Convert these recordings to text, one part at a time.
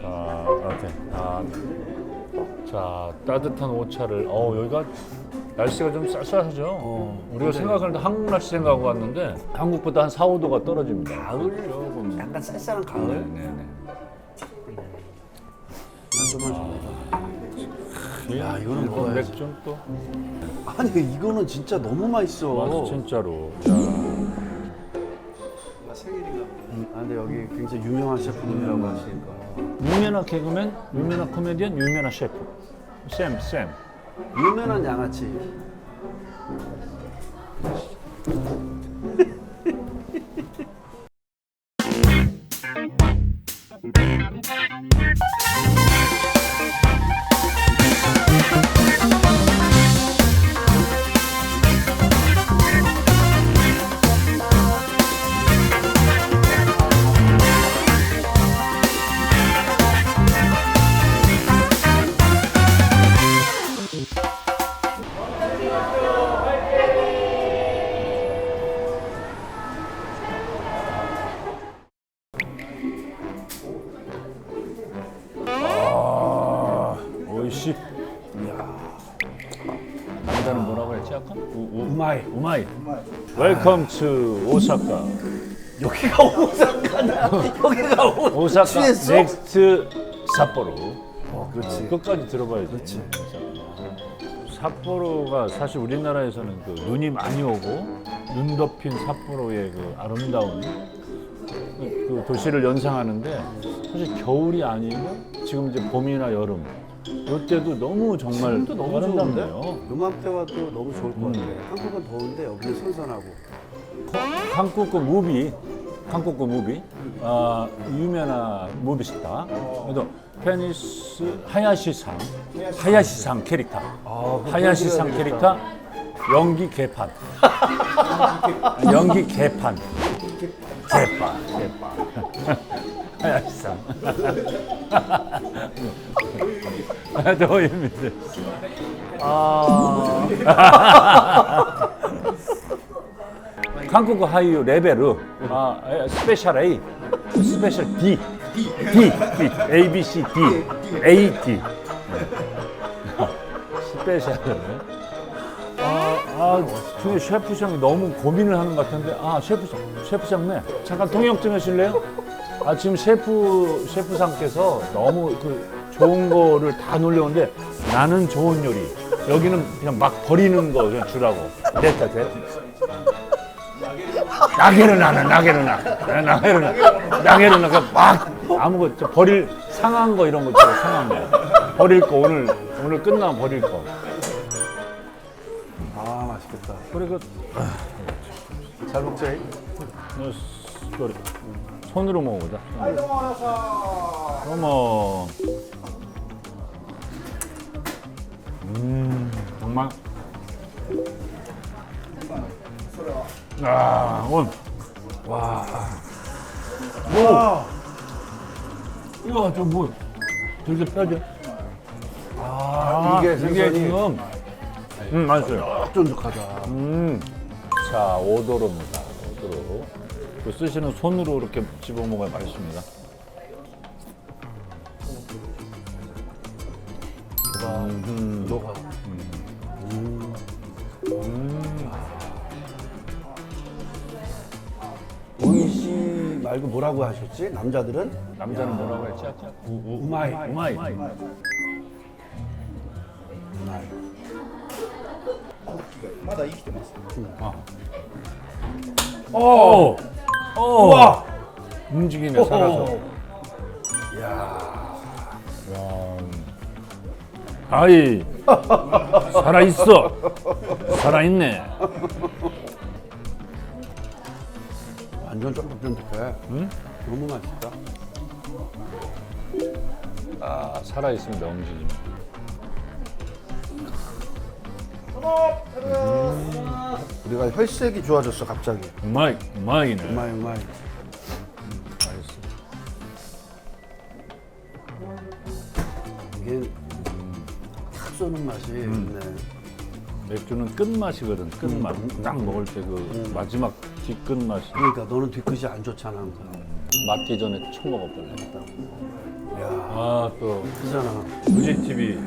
자, 이렇게. 아, 자, 따뜻한 오차를. 어, 여기가 날씨가 좀 쌀쌀하죠. 어, 우리가 근데- 생각할 때 한국 날씨 생각하고 왔는데 한국보다 한 4, 5도가 떨어집니다. 가을 조금. 약간 쌀쌀한 가을. 네, 네, 네. 한점만 줘. 야 이거는 일본 먹어야지. 맥주 또. 아니 이거는 진짜 너무 맛있어. 맞아, 진짜로. 자, 아 근데 여기 굉장히 유명한 셰프님이라고 하시니까. 유명한 개그맨, 유명한 코미디언, 유명한 셰프. 쌤, 쌤. 유명한 양아치. 웰컴 투 오사카. 여기가 오사카냐? 여기가 오. 오사카 취했어? 넥스트 삿포로. 어, 그렇지. 끝까지 들어봐야지. 그렇지. 삿포로가 사실 우리나라에서는 그 눈이 많이 오고 눈 덮인 삿포로의 그 아름다운 그, 그 도시를 연상하는데 사실 겨울이 아니고 지금 이제 봄이나 여름 이때도 너무 정말 지금도 너무 좋은데? 아름답네요. 요맘때 와도 너무 좋을 것 같아. 한국은 더운데 여기는 선선하고. 한국 그 무비, 한국 그 무비, 아 유명한 무비스타. 그래도 페니스 하야시상, 하야시상 캐릭터, 아, 하야시상 캐릭터 연기 개판, 연기 개판, 개판, 개판. 하야시상. 도입니다. 아. 한국 하이유 레벨을 아, 에, 스페셜 A, 스페셜 D, D, D, A, B, C, D, A, D. 스페셜. 아, 아, 근데 셰프장이 너무 고민을 하는 것 같은데, 아, 셰프장, 셰프장네. 잠깐 통역 좀 해줄래요? 아, 지금 셰프, 셰프상께서 너무 그 좋은 거를 다 놀려오는데 나는 좋은 요리. 여기는 그냥 막 버리는 거 그냥 주라고. 됐다, 됐다. 나게를 나는 나게를 나 나게를 나 나게를 나막 아무것도 저 버릴 상한 거 이런 거 있잖아 상한 거 버릴 거 오늘 오늘 끝나면 버릴 거 아 맛있겠다. 그리고 잘 먹자. 소리 손으로 먹어보자 어머 음 정말 아 오늘 와. 우와 저 뭐 저렇게 펴져 아, 이게 이게 생선이 지금 음 맛있어요 쫀득하다. 음. 자, 오도로입니다. 오도로. 그 쓰시는 손으로 이렇게 집어 먹어야 맛있습니다. 음, 녹아. 오이 씨 말고 뭐라고 하셨지? 남자들은 남자는 뭐라고 했지 아까? 우, 우, 우마이. 우마이. 우마이. 오! 오! 와. 움직이네, 살아서. 야. 아이, 살아 있어. 살아 있네. 완전 쫀득쫀득해. 응? 너무 맛있다. 아, 살아 있습니다, 움직임. 우리가 혈색이 좋아졌어 갑자기. 우마이. 맛있어. 이게 탁 쏘는 맛이 있네. 맥주는 끝맛이거든, 끝맛. 딱 먹을 때 그 마지막 뒤끝 맛이. 그러니까 너는 뒤끝이 안 좋잖아 항상. 맞기 전에 총 먹어볼래. 아또 그잖아. 후지 TV,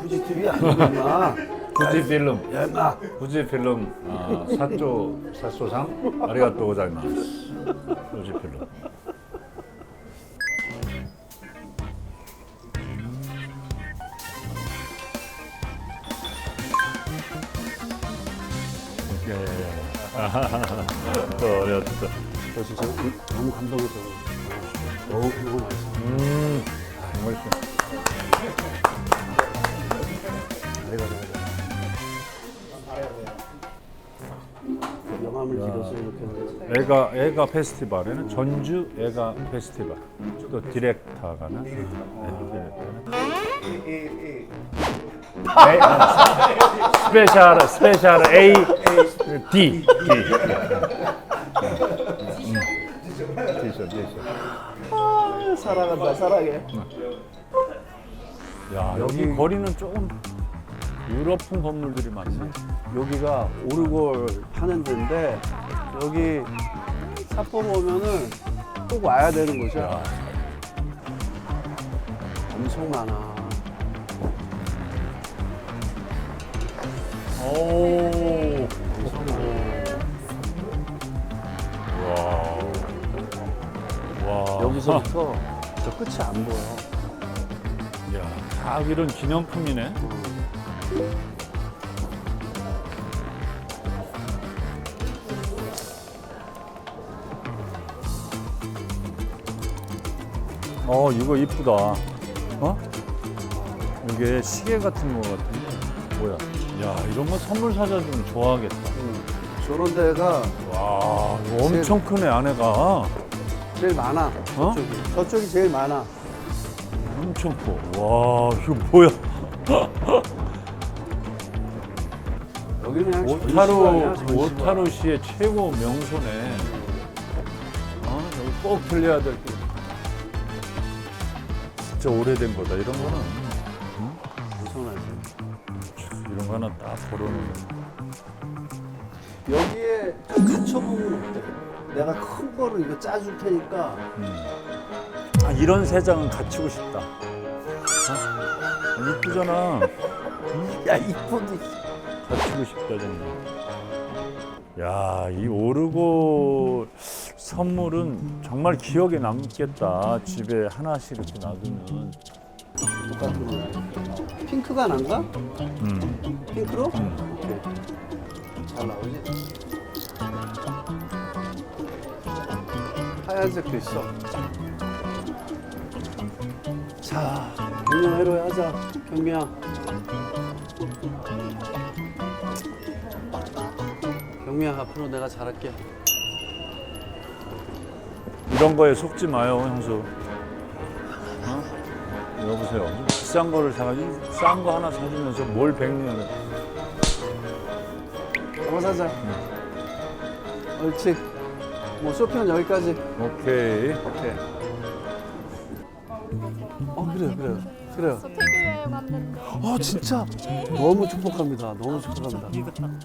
후지 TV 아니구나. 후지 필름, 야, 임마. 후지 필름 아, 사조 사소상 아리가또 고자이마스. 후지 필름. 또 어렸어. 저 진짜 너무 감동했어. 너무, 너무 맛있어. 음, 맛있어. 애가 애가 페스티벌에는 전주 애가 페스티벌. 또 디렉터가는 네, 디렉터는 에, 스페셜 스페셜 A D. D 디셔 아, 사랑한다, 사랑해. 야 여기 거리는 조금 유럽풍 건물들이 많네 여기가 오르골 파는 데인데, 여기 삿포로 오면은 꼭 와야 되는 곳이야. 야, 엄청 많아. 오 와. 와. 여기서부터 저 끝이 안 보여. 야, 다 이런 기념품이네. 어, 이거 이쁘다. 어? 이게 시계 같은 거 같은데. 뭐야? 야, 이런 거 선물 사자주면 좋아하겠다. 저런 데가 와, 이거 엄청 크네, 안에가. 제일 많아. 어? 저쪽이. 저쪽이 제일 많아. 엄청 커. 와, 이거 뭐야? 여기는 그냥 오타루 전시관. 오타루 시의 최고 명소네. 어, 여기 꼭 들려야 될 게. 진짜 오래된 거다. 이런 거는 엄청나지. 이런 거 하나 딱 걸어놓으면. 여기에 좀 갖춰보면 어때? 내가 큰 거를 이거 짜줄 테니까 아, 이런 세 장은 갖추고 싶다. 어? 이쁘잖아. 야 이쁜데 갖추고 싶다 정말. 야, 이 오르고 선물은 정말 기억에 남겠다. 집에 하나씩 이렇게 놔두면. 똑같은 거 핑크가 난가? 음. 핑크로? 오케이 잘 나오지? 하얀색도 있어 자 경미야 해로야 하자 경미야 경미야 앞으로 내가 잘할게 이런 거에 속지 마요, 형수. 어? 여보세요. 좀 비싼 거를 사가지고 싼거 하나 사주면서 뭘 백년을. 한번 사자 옳지 뭐 쇼핑은 여기까지 오케이. 오케이 어 그래요 그래요 그래요 저 태교여행 왔는데 아 진짜 너무 축복합니다. 너무 축복합니다.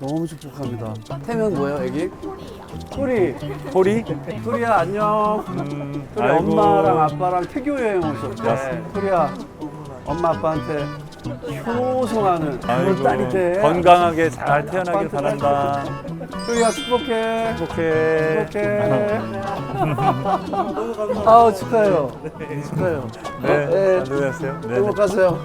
너무 축복합니다. 태명 뭐예요, 애기? 토리. 토리? 토리야 안녕. 음, 토리 아이고. 엄마랑 아빠랑 태교 여행 오셨대. 토리야 엄마 아빠한테 아이고, 그런 딸이 돼. 건강하게 잘 태어나길 아빠한테 바란다. 토리야 축복해. 행복해. 축복해. 아우 축하해요. 축하해요. 네, 네. 안녕하세요. 네. 행복하세요.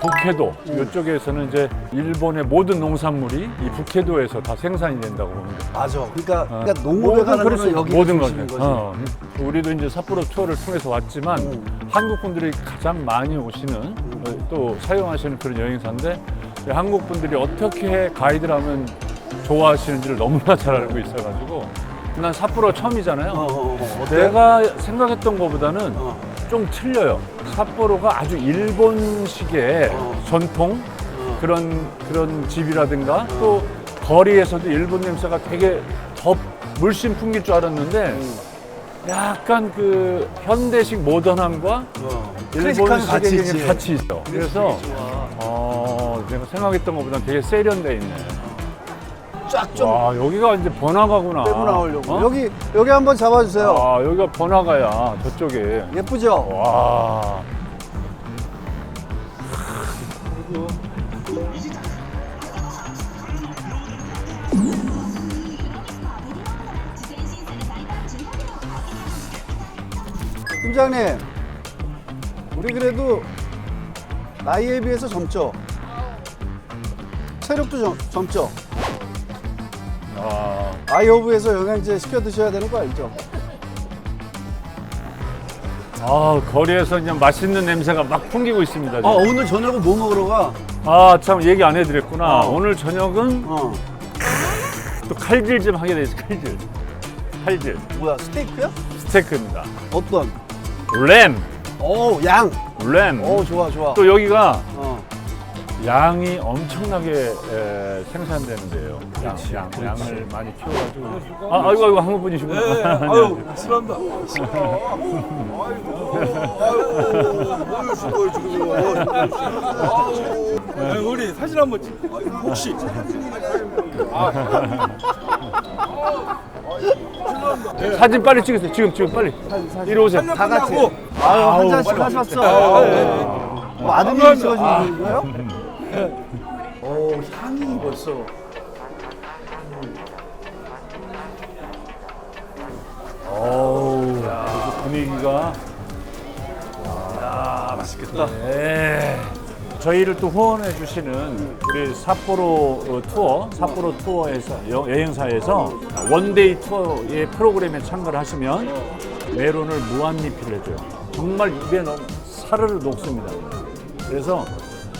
북해도 이쪽에서는 이제 일본의 모든 농산물이 이 북해도에서 다 생산이 된다고 봅니다. 맞아. 그러니까, 어. 그러니까 농업에 가는 그래서 거는 여기 모든 중심인 거죠. 거지. 어, 우리도 이제 삿포로 투어를 통해서 왔지만 음. 한국 분들이 가장 많이 오시는 어, 또 사용하시는 그런 여행사인데 이 한국 분들이 어떻게 가이드를 하면 좋아하시는지를 너무나 잘 알고 있어가지고 난 삿포로 처음이잖아요. 어, 어, 어. 어때? 내가 생각했던 것보다는 어. 좀 틀려요. 삿포로가 아주 일본식의 어. 전통 어. 그런 그런 집이라든가 또 거리에서도 일본 냄새가 되게 더 물씬 풍길 줄 알았는데 음. 약간 그 현대식 모던함과 어. 일본식의 같이 게 있지. 같이 있어. 그래서. 어, 내가 생각했던 것보다 되게 세련돼 있네. 쫙 좀 와 여기가 이제 번화가구나. 빼고 나오려고. 어? 여기 여기 한번 잡아주세요. 아 여기가 번화가야 저쪽에. 예쁘죠? 와. 팀장님, 우리 그래도 나이에 비해서 젊죠? 체력도 젊, 젊죠? 아, 아이오브에서 영양제 시켜 드셔야 되는 거 알죠? 아 거리에서 그냥 맛있는 냄새가 막 풍기고 있습니다. 아, 지금. 오늘 저녁은 뭐 먹으러 가? 아 참 얘기 안 해드렸구나. 어. 오늘 저녁은 어, 또 칼질 좀 하게 돼서 칼질. 칼질. 뭐야, 스테이크야? 스테이크입니다. 어떤? 램. 오, 양! 램. 오, 좋아, 좋아. 또 여기가 어. 양이 엄청나게 에, 생산되는데요. 양, 양, 양을 많이 키워가지고. 아, 아이고, 아이고, 한국 분이시구나. 네, 아유, 실합니다. 네, 우리 사진 한번 찍. 혹시 사진 빨리 찍으세요. 지금, 지금 빨리. 이리 오세요. 다 같이. 고 아유, 한 잔씩 하셨어. 아, 네, 네. 뭐 아드님이. 찍어주는 거예요? 오, 향이 벌써. 어우, 그래서 분위기가. 아, 맛있겠다. 네. 저희를 또 후원해 주시는 우리 삿포로 어, 투어, 삿포로 투어에서 여- 여행사에서 원데이 투어의 프로그램에 참가를 하시면 메론을 무한 리필 해 줘요. 정말 입에 넣 사르르 녹습니다. 그래서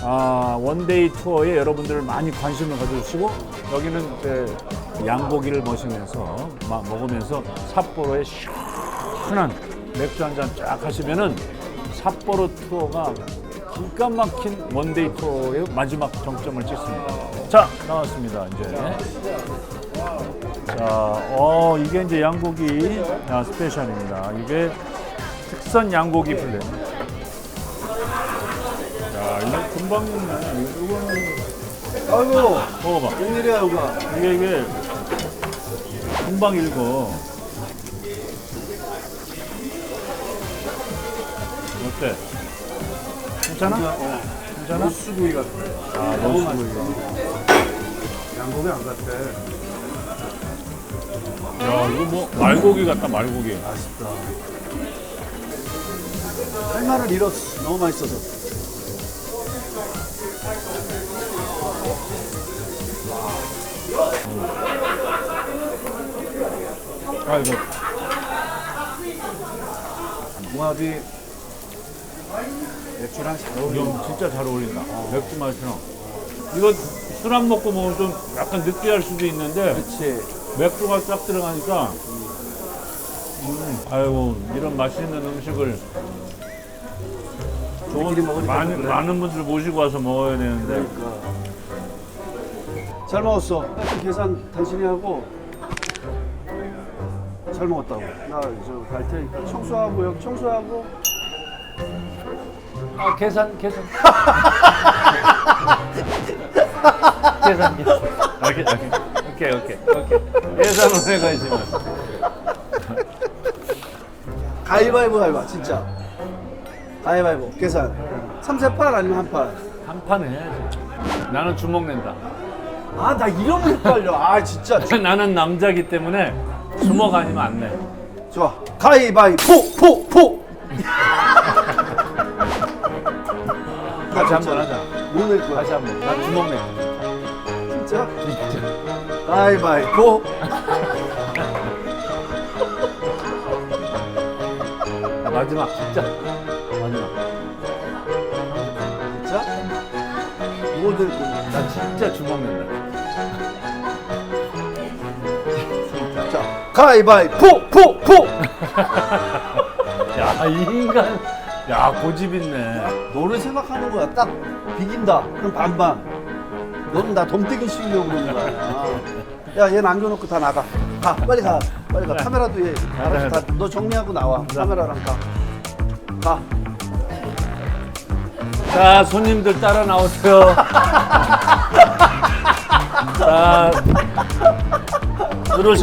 아, 원데이 투어에 여러분들 많이 관심을 가져주시고 여기는 이제 양고기를 막 먹으면서 삿포로의 시원한 맥주 한 잔 쫙 하시면은 삿포로 투어가 기가 막힌 원데이 투어의 마지막 정점을 찍습니다. 자, 나왔습니다, 이제. 자, 어, 이게 이제 양고기 아, 스페셜입니다. 이게 특선 양고기. 야, 금방 익네. 이거는 아이고, 먹어봐. 웬일이야, 여가. 이게 이게 금방 읽어. 어때? 괜찮아? 어. 괜찮아? 수구이 같아. 아, 너무 맛있어. 양고기 안 같아. 야, 이거 뭐 말고기 같다, 말고기. 맛있다. 할 말을 잃었어. 너무 맛있어서. 아, 이거 무합이 맥주랑 잘 어울려. 이거 진짜 잘 어울린다. 맥주 맛이랑. 이거 술안 먹고 먹으면 좀 약간 느끼할 수도 있는데 그렇지. 맥주가 딱 들어가니까 음, 아이고 이런 맛있는 음식을 좋은 먹으니까 많이, 그래. 많은 분들 모시고 와서 먹어야 되는데 그러니까. 잘 먹었어. 계산 당신이 하고 잘 먹었다고. 나 저 갈 테니까 청소하고 여기 청소하고 아 계산 계산 계산 오케이 오케이 오케이 오케이 계산을 해가지고 가위바위보 해봐 진짜. 가위바위보 계산. 3세 판 아니면 한 판. 한 판은 해야지 나는 주먹 낸다 아 나 이러면 헷갈려. 아 진짜. 나는 남자기 때문에 주먹 아니면 안 내 좋아. 가위바위보 포 포. 다시 한 번 하자 뭐낼 거야? 다시 한 번 나 주먹 내 진짜? 가위바위보. 마지막 진짜 마지막 진짜? 뭐낼 거야? 나 진짜 주먹 낸다 가위바위보 포 포. 야 이 인간 야 고집 있네 너를 생각하는 거야. 딱 비긴다. 그럼 반반. 너는 나 덤태기 씌우려고 그러는 거야. 야, 얘 남겨놓고 다 나가. 가, 빨리 가. 빨리 가. 카메라도 얘. 알아서 다, 너 정리하고 나와. 카메라랑 가. 가. 자 손님들 따라 나오세요 자,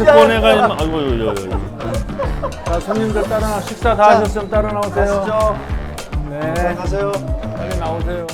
야, 거네가 야. 아이고, 요, 요, 요. 자, 손님들 따라 나 식사 다 자, 하셨으면 따라 나오세요. 가시죠. 네, 자, 가세요. 빨리 나오세요.